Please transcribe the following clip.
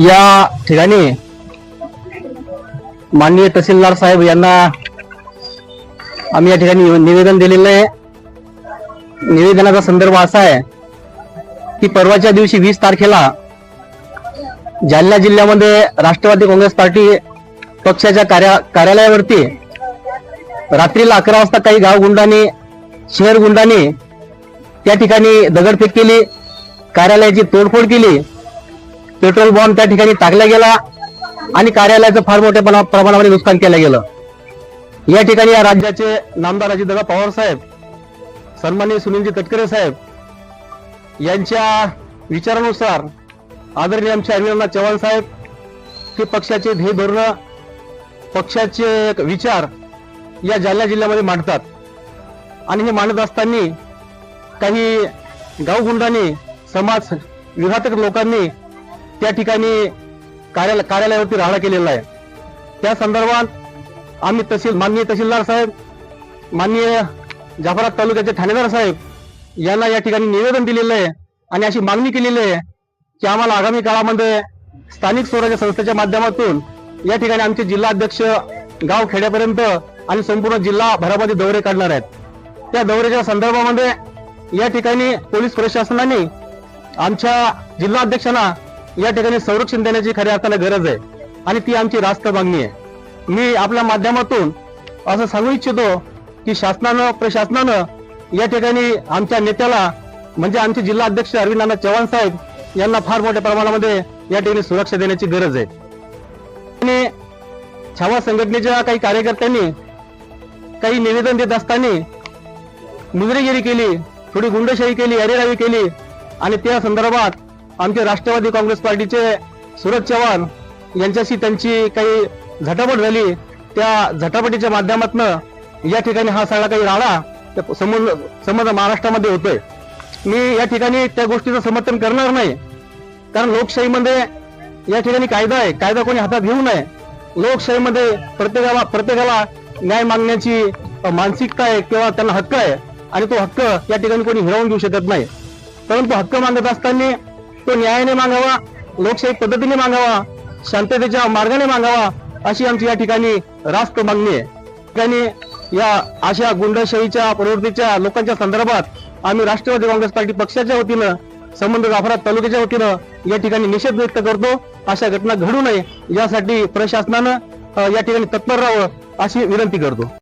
या ठिकाणी माननीय तहसीलदार साहेब यांना आम्ही या ठिकाणी निवेदन दिलेलं आहे. निवेदनाचा संदर्भ असा आहे की परवाच्या दिवशी वीस तारखेला जालना जिल्ह्यामध्ये राष्ट्रवादी काँग्रेस पार्टी पक्षाच्या कार्या कार्यालयावरती रात्रीला अकरा वाजता काही गाव गुंडांनी शहर गुंडांनी त्या ठिकाणी दगडफेक केली कार्यालयाची तोडफोड केली. पेट्रोल बॉम्ब त्या ठिकाणी टाकला गेला आणि कार्यालयाचं फार मोठ्या प्रमाणामध्ये नुकसान केलं गेलं. या ठिकाणी या राज्याचे नामदार अजितदादा पवार साहेब सन्माननीय सुनीलजी तटकरे साहेब यांच्या विचारानुसार आदरणीय आमचे अरविंदनाथ चव्हाण साहेब हे पक्षाचे ध्येय धोरण पक्षाचे विचार या जालना जिल्ह्यामध्ये मांडतात. आणि हे मांडत असताना काही गावगुंडांनी समाज विघातक लोकांनी त्या ठिकाणी कार्यालय कार्यालयावरती राहणा केलेला आहे. त्या संदर्भात आम्ही तहसील माननीय तहसीलदार साहेब माननीय जाफराबाद तालुक्याचे ठाणेदार साहेब यांना या ठिकाणी निवेदन दिलेलं आहे आणि अशी मागणी केलेली आहे की आम्हाला आगामी काळामध्ये स्थानिक स्वराज्य संस्थेच्या माध्यमातून या ठिकाणी आमचे जिल्हा अध्यक्ष गाव खेड्यापर्यंत आणि संपूर्ण जिल्हा भरामध्ये दौरे काढणार आहेत. त्या दौऱ्याच्या संदर्भामध्ये या ठिकाणी पोलीस प्रशासनाने आमच्या जिल्हा अध्यक्षांना या ठिकाणी संरक्षण देण्याची खऱ्या अर्थाने गरज आहे. आणि ती आमची रास्त मागणी आहे. मी आपल्या माध्यमातून असं सांगू इच्छितो की शासनानं प्रशासनानं या ठिकाणी आमच्या नेत्याला म्हणजे आमचे जिल्हा अध्यक्ष अरविंद नाना चव्हाण साहेब यांना फार मोठ्या प्रमाणामध्ये या ठिकाणी सुरक्षा देण्याची गरज आहे. आणि छावा संघटनेच्या काही कार्यकर्त्यांनी काही निवेदन देत असताना मुजरेगिरी केली थोडी गुंडशाही केली अरेरावी केली आणि त्या संदर्भात आमचे राष्ट्रवादी काँग्रेस पार्टीचे सुरज चव्हाण यांच्याशी त्यांची काही झटापट झाली. त्या झटापटीच्या माध्यमातून या ठिकाणी हा सगळा काही राडा त्या समज महाराष्ट्रामध्ये होतोय. मी या ठिकाणी त्या गोष्टीचं समर्थन करणार नाही. कारण लोकशाहीमध्ये या ठिकाणी कायदा आहे. कायदा कोणी हातात घेऊ नये. लोकशाहीमध्ये प्रत्येकाला प्रत्येकाला न्याय मागण्याची मानसिकता आहे किंवा त्यांना हक्क आहे. आणि तो हक्क या ठिकाणी कोणी हिरावून घेऊ शकत नाही. परंतु हक्क मागत असताना तो न्यायाने मागावा लोकशाही पद्धतीने मागावा शांततेच्या मार्गाने मागावा अशी आमची या ठिकाणी रास्त मागणी आहे. ठिकाणी या अशा गुंडशाहीच्या प्रवृत्तीच्या लोकांच्या संदर्भात आम्ही राष्ट्रवादी काँग्रेस पार्टी पक्षाच्या वतीनं संबंध जाफरात तालुक्याच्या वतीनं या ठिकाणी निषेध व्यक्त करतो. अशा घटना घडू नये यासाठी प्रशासनानं या ठिकाणी तत्पर राहावं अशी विनंती करतो.